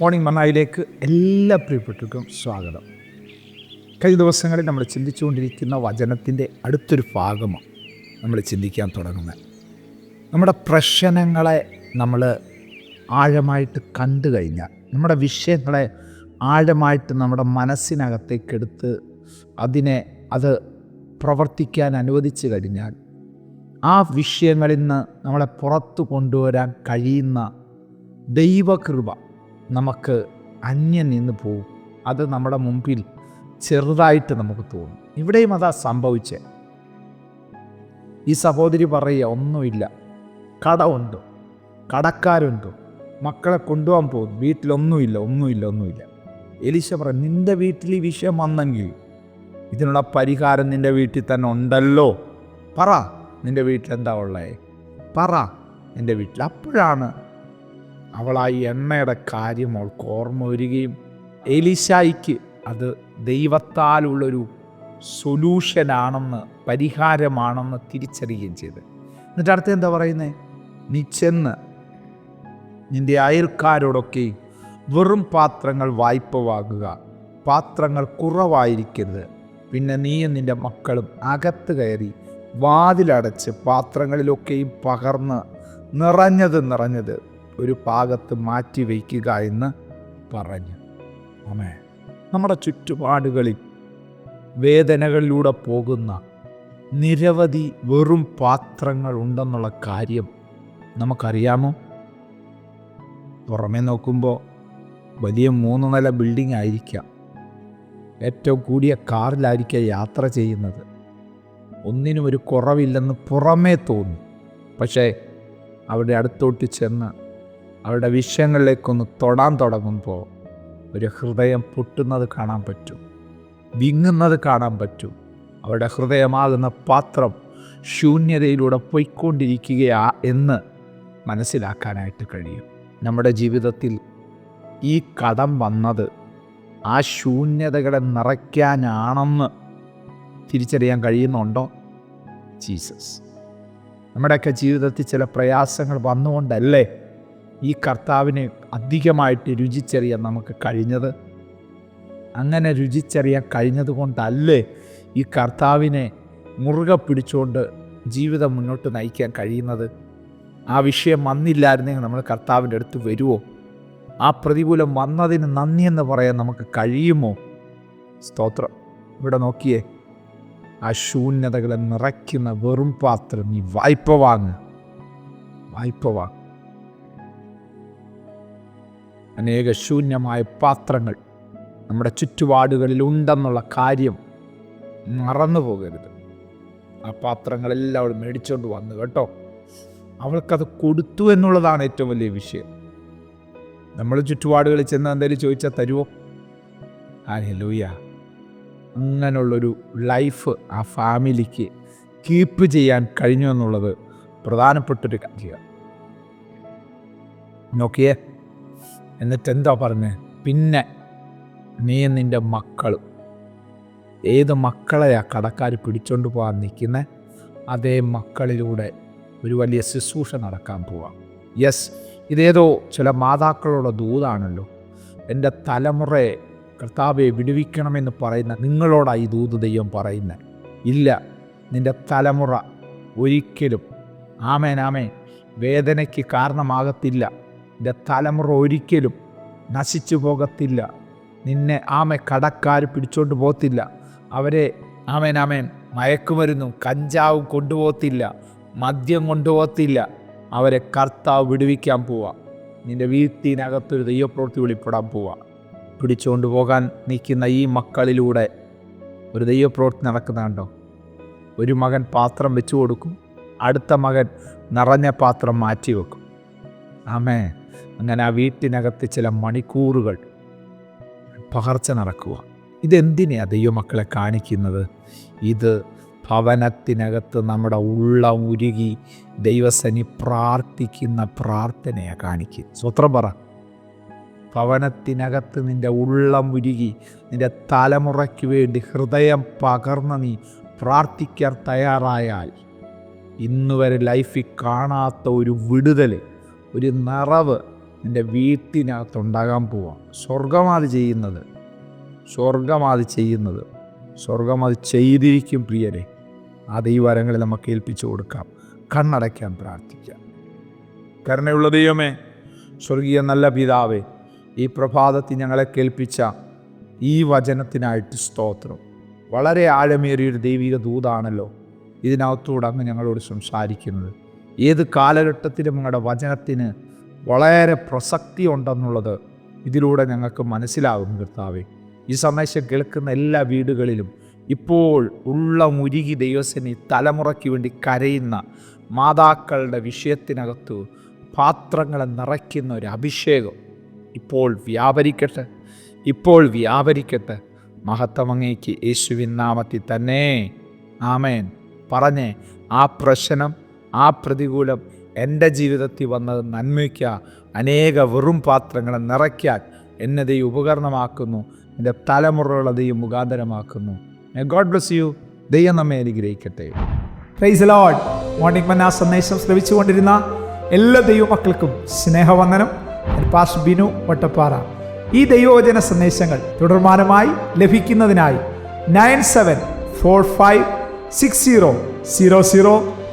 Morning മണ്ണായിലേക്ക് എല്ലാ പ്രിയപ്പെട്ടവർക്കും സ്വാഗതം. കഴിഞ്ഞ ദിവസങ്ങളിൽ നമ്മൾ ചിന്തിച്ചുകൊണ്ടിരിക്കുന്ന വചനത്തിന്റെ അടുത്തൊരു ഭാഗമാണ് നമ്മൾ ചിന്തിക്കാൻ തുടങ്ങുന്നത്. നമ്മുടെ പ്രശ്നങ്ങളെ നമ്മൾ ആഴമായിട്ട് കണ്ടു കഴിഞ്ഞാൽ നമ്മുടെ വിഷയങ്ങളെ ആഴമായിട്ട് നമ്മുടെ മനസ്സിനകത്തേക്കെടുത്ത് അതിനെ അത് പ്രവർത്തിക്കാൻ അനുവദിച്ചു കഴിഞ്ഞാൽ ആ വിഷയങ്ങളിൽ നിന്ന് നമ്മളെ പുറത്തു കൊണ്ടുവരാൻ കഴിയുന്ന ദൈവകൃപ നമുക്ക് അന്യം നിന്ന് പോകും അത് നമ്മുടെ മുമ്പിൽ ചെറുതായിട്ട് നമുക്ക് തോന്നും. ഇവിടെയും അതാ സംഭവിച്ചേ. ഈ സഹോദരി പറയുക ഒന്നുമില്ല. കടമുണ്ടോ കടക്കാരുണ്ടോ. മക്കളെ കൊണ്ടുപോകാൻ പോകും വീട്ടിലൊന്നുമില്ല ഒന്നുമില്ല ഒന്നുമില്ല. എലിശ പറ നിന്റെ വീട്ടിൽ ഈ വിഷയം വന്നെങ്കിൽ ഇതിനുള്ള പരിഹാരം നിന്റെ വീട്ടിൽ തന്നെ ഉണ്ടല്ലോ. പറ നിന്റെ വീട്ടിലെന്താ ഉള്ളത് പറ എന്റെ വീട്ടിൽ അപ്പോഴാണ് അവൾ ആ എണ്ണയുടെ കാര്യം അവൾക്ക് ഓർമ്മ വരികയും എലിശായിക്ക് അത് ദൈവത്താലുള്ളൊരു സൊല്യൂഷനാണെന്ന് പരിഹാരമാണെന്ന് തിരിച്ചറിയുകയും ചെയ്ത്. എന്നിട്ട് അടുത്ത് എന്താ പറയുന്നത് നീ ചെന്ന് നിന്റെ അയൽക്കാരോടൊക്കെ വെറും പാത്രങ്ങൾ വായ്പ വാങ്ങുക പാത്രങ്ങൾ കുറവായിരിക്കരുത്. പിന്നെ നീയും നിന്റെ മക്കളും അകത്ത് കയറി വാതിലടച്ച് പാത്രങ്ങളിലൊക്കെയും പകർന്ന് നിറഞ്ഞത് നിറഞ്ഞത് ഒരു ഭാഗത്ത് മാറ്റി വയ്ക്കുക എന്ന് പറഞ്ഞു. ആമേ നമ്മുടെ ചുറ്റുപാടുകളിൽ വേദനകളിലൂടെ പോകുന്ന നിരവധി വെറും പാത്രങ്ങൾ ഉണ്ടെന്നുള്ള കാര്യം നമുക്കറിയാമോ? പുറമേ നോക്കുമ്പോൾ വലിയ മൂന്ന് നില ബിൽഡിംഗ് ആയിരിക്കാം. ഏറ്റവും കൂടിയ കാറിലായിരിക്കാം യാത്ര ചെയ്യുന്നത്. ഒന്നിനും ഒരു കുറവില്ലെന്ന് പുറമേ തോന്നും. പക്ഷേ അവിടെ അടുത്തോട്ട് ചെന്ന് അവരുടെ വിഷയങ്ങളിലേക്കൊന്ന് തൊടാൻ തുടങ്ങുമ്പോൾ ഒരു ഹൃദയം പൊട്ടുന്നത് കാണാൻ പറ്റും. വിങ്ങുന്നത് കാണാൻ പറ്റും. അവരുടെ ഹൃദയമാകുന്ന പാത്രം ശൂന്യതയിലൂടെ പോയിക്കൊണ്ടിരിക്കുകയാ എന്ന് മനസ്സിലാക്കാനായിട്ട് കഴിയും. നമ്മുടെ ജീവിതത്തിൽ ഈ കടം വന്നത് ആ ശൂന്യതകളെ നിറയ്ക്കാനാണെന്ന് തിരിച്ചറിയാൻ കഴിയുന്നുണ്ടോ? ജീസസ്. നമ്മുടെയൊക്കെ ജീവിതത്തിൽ ചില പ്രയാസങ്ങൾ വന്നുകൊണ്ടല്ലേ ഈ കർത്താവിനെ അധികമായിട്ട് രുചിച്ചറിയാൻ നമുക്ക് കഴിഞ്ഞത്. അങ്ങനെ രുചിച്ചറിയാൻ കഴിഞ്ഞത് കൊണ്ടല്ലേ ഈ കർത്താവിനെ മുറുകെ പിടിച്ചുകൊണ്ട് ജീവിതം മുന്നോട്ട് നയിക്കാൻ കഴിയുന്നത്? ആ വിഷയം വന്നില്ലായിരുന്നെങ്കിൽ നമ്മൾ കർത്താവിന്റെ അടുത്ത് വരുമോ ആ പ്രതികൂലം വന്നതിന് നന്ദി എന്ന് പറയാൻ നമുക്ക് കഴിയുമോ? സ്തോത്രം. ഇവിടെ നോക്കിയേ. ആ ശൂന്യതകളെ നിറയ്ക്കുന്ന വെറും പാത്രം ഈ വായ്പ വാങ്ങ്. വായ്പ വാങ്ങ്. അനേക ശൂന്യമായ പാത്രങ്ങൾ നമ്മുടെ ചുറ്റുപാടുകളിൽ ഉണ്ടെന്നുള്ള കാര്യം മറന്നു പോകരുത്. ആ പാത്രങ്ങളെല്ലാം അവൾ മേടിച്ചുകൊണ്ട് വന്നു കേട്ടോ. അവൾക്കത് കൊടുത്തു എന്നുള്ളതാണ് ഏറ്റവും വലിയ വിഷയം. നമ്മൾ ചുറ്റുപാടുകളിൽ ചെന്ന് എന്തെങ്കിലും ചോദിച്ചാൽ തരുമോ ആ ലൂയ അങ്ങനെയുള്ളൊരു ലൈഫ് ആ ഫാമിലിക്ക് കീപ്പ് ചെയ്യാൻ കഴിഞ്ഞു എന്നുള്ളത് പ്രധാനപ്പെട്ടൊരു കാര്യമാണ് നോക്കിയേ എന്നിട്ട് എന്താ പറഞ്ഞേ? പിന്നെ നീ നിന്റെ മക്കളും ഏത് മക്കളെയാ കടക്കാർ പിടിച്ചോണ്ട് പോകാൻ നിൽക്കുന്നത് അതേ മക്കളിലൂടെ ഒരു വലിയ ശുശ്രൂഷ നടക്കാൻ പോവാം. യെസ് ഇതേതോ ചില മാതാക്കളുടെ ദൂതാണല്ലോ. എന്റെ തലമുറയെ കർത്താവെ വിടുവിക്കണമെന്ന് പറയുന്ന നിങ്ങളോടായി ദൂത് ദൈവം പറയുന്നത് ഇല്ല നിന്റെ തലമുറ ഒരിക്കലും ആമേനാമേ വേദനയ്ക്ക് കാരണമാകത്തില്ല. നിന്റെ തലമുറ ഒരിക്കലും നശിച്ചു പോകത്തില്ല. നിന്നെ ആമെ കടക്കാർ പിടിച്ചോണ്ട് പോകത്തില്ല. അവരെ ആമേൻ ആമേൻ. മയക്കുമരുന്നും കഞ്ചാവും കൊണ്ടുപോകത്തില്ല. മദ്യം കൊണ്ടുപോകത്തില്ല. അവരെ കർത്താവ് വിടുവിക്കാൻ പോവാ. നിന്റെ വീട്ടിനകത്തൊരു ദൈവപ്രവൃത്തി വെളിപ്പെടാൻ പോവാ. പിടിച്ചുകൊണ്ട് പോകാൻ നിൽക്കുന്ന ഈ മക്കളിലൂടെ ഒരു ദൈവപ്രവൃത്തി നടക്കുന്നുണ്ടോ ഒരു മകൻ പാത്രം വെച്ചു കൊടുക്കും. അടുത്ത മകൻ നിറഞ്ഞ പാത്രം മാറ്റി വെക്കും. ആമേ അങ്ങനെ ആ വീട്ടിനകത്ത് ചില മണിക്കൂറുകൾ പകർച്ച നടക്കുക. ഇതെന്തിനാ ദൈവമക്കളെ കാണിക്കുന്നത്? ഇത് ഭവനത്തിനകത്ത് നമ്മുടെ ഉള്ള ഉരുകി ദൈവസനി പ്രാർത്ഥിക്കുന്ന പ്രാർത്ഥനയാണ് കാണിക്കുക. സ്വത്രം പറ. ഭവനത്തിനകത്ത് നിന്റെ ഉള്ളം ഉരുകി നിന്റെ തലമുറയ്ക്ക് വേണ്ടി ഹൃദയം പകർന്ന് നീ പ്രാർത്ഥിക്കാൻ തയ്യാറായാൽ ഇന്നുവരെ ലൈഫിൽ കാണാത്ത ഒരു വിടുതൽ ഒരു നിറവ് നിന്റെ വീട്ടിനകത്തുണ്ടാകാൻ പോവാം. സ്വർഗമാത് ചെയ്യുന്നത്. സ്വർഗമാത് ചെയ്യുന്നത്. സ്വർഗമാത് ചെയ്തിരിക്കും പ്രിയരെ. ആ ദൈവരങ്ങളിൽ നമുക്ക് ഏൽപ്പിച്ചു കൊടുക്കാം. കണ്ണടയ്ക്കാൻ പ്രാർത്ഥിക്കാം. കരുണയുള്ള ദൈവമേ സ്വർഗീയ നല്ല പിതാവേ ഈ പ്രഭാതത്തിൽ ഞങ്ങളെ കേൾപ്പിച്ച ഈ വചനത്തിനായിട്ട് സ്തോത്രം. വളരെ ആഴമേറിയൊരു ദൈവിക ദൂതാണല്ലോ ഇതിനകത്തൂടെ അങ്ങ് ഞങ്ങളോട് സംസാരിക്കുന്നത്. ഏത് കാലഘട്ടത്തിലും നിങ്ങളുടെ വചനത്തിന് വളരെ പ്രസക്തി ഉണ്ടെന്നുള്ളത് ഇതിലൂടെ ഞങ്ങൾക്ക് മനസ്സിലാകും കർത്താവേ. ഈ സന്ദേശം കേൾക്കുന്ന എല്ലാ വീടുകളിലും ഇപ്പോൾ ഉള്ള മുരുകി ദൈവസേനി തലമുറയ്ക്ക് വേണ്ടി കരയുന്ന മാതാക്കളുടെ വിഷയത്തിനകത്ത് പാത്രങ്ങളെ നിറയ്ക്കുന്ന ഒരു അഭിഷേകം ഇപ്പോൾ വ്യാപരിക്കട്ടെ. ഇപ്പോൾ വ്യാപരിക്കട്ടെ. മഹത്വമങ്ങയ്ക്ക് യേശുവിൻ നാമത്തിൽ തന്നെ. ആമേൻ. പറഞ്ഞേ ആ പ്രശ്നം ആ പ്രതികൂലം എന്റെ ജീവിതത്തിൽ വന്നത് നന്മയ്ക്ക അനേക വെറും പാത്രങ്ങളെ നിറയ്ക്കാൻ എന്നെ ദൈവം ഉപകരണമാക്കുന്നു എന്റെ തലമുറകളെ ദൈവം മുഖാന്തരമാക്കുന്നു. ഗോഡ് ബ്ലസ് യു ദൈവം നമ്മെ അനുഗ്രഹിക്കട്ടെ. പ്രൈസ് ലോഡ് മോർണിംഗ് മന്ന സന്ദേശം ശ്രവിച്ചുകൊണ്ടിരുന്ന എല്ലാ ദൈവമക്കൾക്കും സ്നേഹവന്ദനം. പാസ് ബിനു വട്ടപ്പാറ. ഈ ദൈവവചന സന്ദേശങ്ങൾ തുടർമാനമായി ലഭിക്കുന്നതിനായി nine seven four five six zero zero zero